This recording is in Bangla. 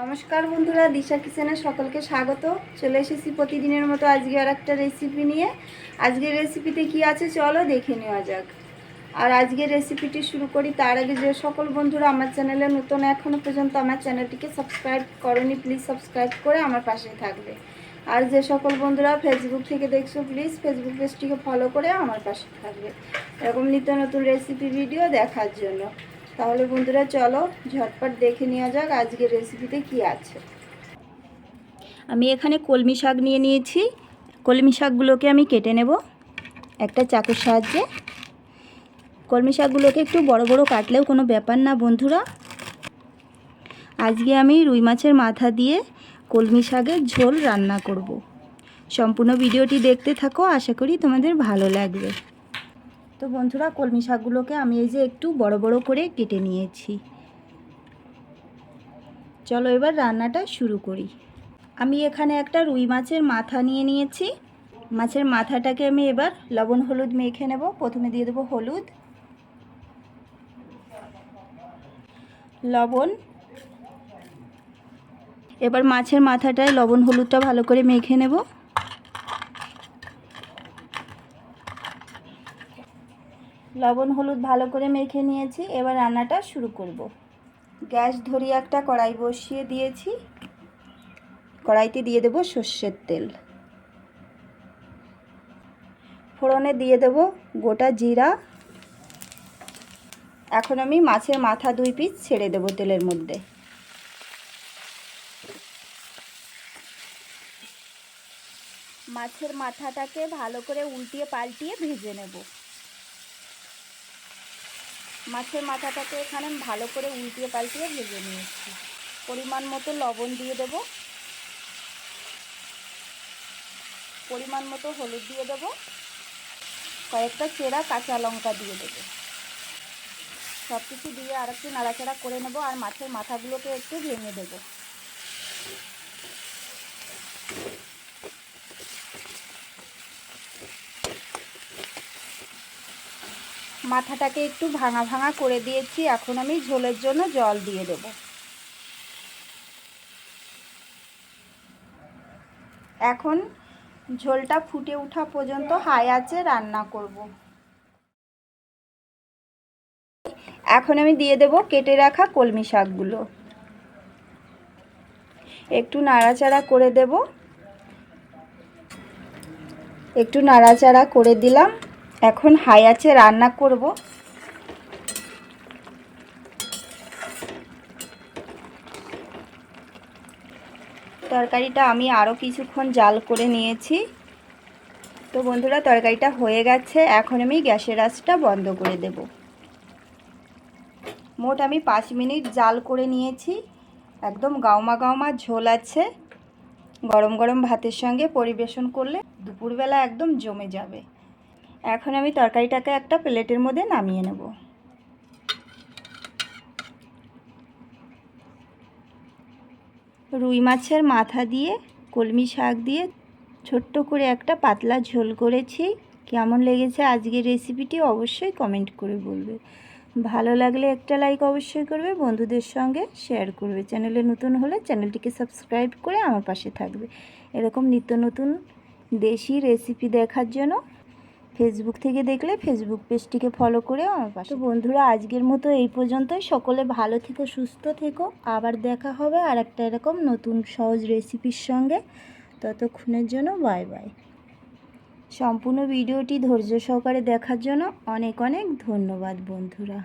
নমস্কার বন্ধুরা, দিশা কিচেনে সকলকে স্বাগত। চলে এসেছি প্রতিদিনের মতো আজকে আর একটা রেসিপি নিয়ে। আজকের রেসিপিতে কি আছে চলো দেখে নেওয়া যাক। আর আজকের রেসিপিটি শুরু করি, তার আগে যে সকল বন্ধুরা আমার চ্যানেলে নতুন এখনও পর্যন্ত আমার চ্যানেলটিকে সাবস্ক্রাইব করনি প্লিজ সাবস্ক্রাইব করে আমার পাশে থাকবে। আর যে সকল বন্ধুরা ফেসবুক থেকে দেখছ প্লিজ ফেসবুক পেজটিকে ফলো করে আমার পাশে থাকবে। এরকম নিত্য নতুন রেসিপি ভিডিও দেখার জন্য। তাহলে বন্ধুরা চলো ঝটপট দেখে নেওয়া যাক আজকের রেসিপিতে কি আছে। আমি এখানে কলমি শাক নিয়ে নিয়েছি। কলমি শাকগুলোকে আমি কেটে নেব একটা চাকুর সাহায্যে। কলমি শাকগুলোকে একটু বড় বড় কাটলেও কোনো ব্যাপার না বন্ধুরা। আজকে আমি রুই মাছের মাথা দিয়ে কলমি শাকের ঝোল রান্না করব। সম্পূর্ণ ভিডিওটি দেখতে থাকো, আশা করি তোমাদের ভালো লাগবে। তো বন্ধুরা, কলমি শাকগুলোকে আমি এই যে একটু বড় বড় করে কেটে নিয়েছি। চলো এবার রান্নাটা শুরু করি। আমি এখানে একটা রুই মাছের মাথা নিয়ে নিয়েছি। মাছের মাথাটাকে আমি এবার লবণ হলুদ মেখে নেব। প্রথমে দিয়ে দেবো হলুদ। লবণ। এবার মাছের মাথাটায় লবণ হলুদটা ভালো করে মেখে নেব। লবণ, হলুদ ভালো করে মেখে নিয়েছি। এবার রান্নাটা শুরু করব। গ্যাস ধরিয়ে একটা, কড়াই বসিয়ে দিয়েছি। কড়াইতে দিয়ে দেব সর্ষের তেল। ফোড়নে দিয়ে দেব গোটা জিরা। এখন আমি মাছের মাথা দুই পিস ছেড়ে দেব তেলের মধ্যে। মাছের মাথাটাকে ভালো করে উল্টিয়ে পাল্টিয়ে ভেজে নেব। মাছের মাথাটাকে এখানে ভালো করে উল্টিয়ে পাল্টিয়ে ভেজে নিয়েছি। পরিমাণ মতো লবণ দিয়ে দেব। পরিমাণ মতো হলুদ দিয়ে দেব। কয়েকটা চেরা কাঁচা লঙ্কা দিয়ে দেব। সব কিছু দিয়ে আর একটু নাড়াচাড়া করে নেব আর মাছের মাথাগুলোকে একটু ভেঙে দেবো। মাথাটাকে একটু ভাঙা ভাঙা করে দিয়েছি। এখন আমি ঝোলের জন্য জল দিয়ে দেব। এখন ঝোলটা ফুটে ওঠা পর্যন্ত হাই আছে রান্না করব। এখন আমি দিয়ে দেব কেটে রাখা কলমি শাকগুলো। একটু নাড়াচাড়া করে দেব। একটু নাড়াচাড়া করে দিলাম। এখন হাই আছে, রান্না করব। তরকারিটা আমি আরও কিছুক্ষণ জাল করে নিয়েছি। তো বন্ধুরা, তরকারিটা হয়ে গেছে। এখন আমি গ্যাসের আঁচটা বন্ধ করে দেব। মোট আমি পাঁচ মিনিট জাল করে নিয়েছি। একদম গাওমা গাউমা ঝোল আছে। গরম গরম ভাতের সঙ্গে পরিবেশন করলে দুপুরবেলা একদম জমে যাবে। এখন আমি তরকারিটাকে একটা প্লেটের মধ্যে নামিয়ে নেব। রুই মাছের মাথা দিয়ে, কলমি শাক দিয়ে ছোট্ট করে একটা পাতলা ঝোল করেছি। কেমন লেগেছে আজকের রেসিপিটি অবশ্যই কমেন্ট করে বলবে। ভালো লাগলে একটা লাইক অবশ্যই করবে, বন্ধুদের সঙ্গে শেয়ার করবে। চ্যানেলে নতুন হলে চ্যানেলটিকে সাবস্ক্রাইব করে আমার পাশে থাকবে। এরকম নিত্য নতুন দেশি রেসিপি দেখার জন্য ফেসবুক থেকে দেখলে ফেসবুক পেজটিকে ফলো করে আমার পাশে বন্ধুরা আজকের মতো এই পর্যন্তই। সকলে ভালো থেকো সুস্থ থেকো। আবার দেখা হবে আর একটা এরকম নতুন সহজ রেসিপির সঙ্গে। ততক্ষণের জন্য বাই বাই সম্পূর্ণ ভিডিওটি ধৈর্য সহকারে দেখার জন্য অনেক অনেক ধন্যবাদ বন্ধুরা।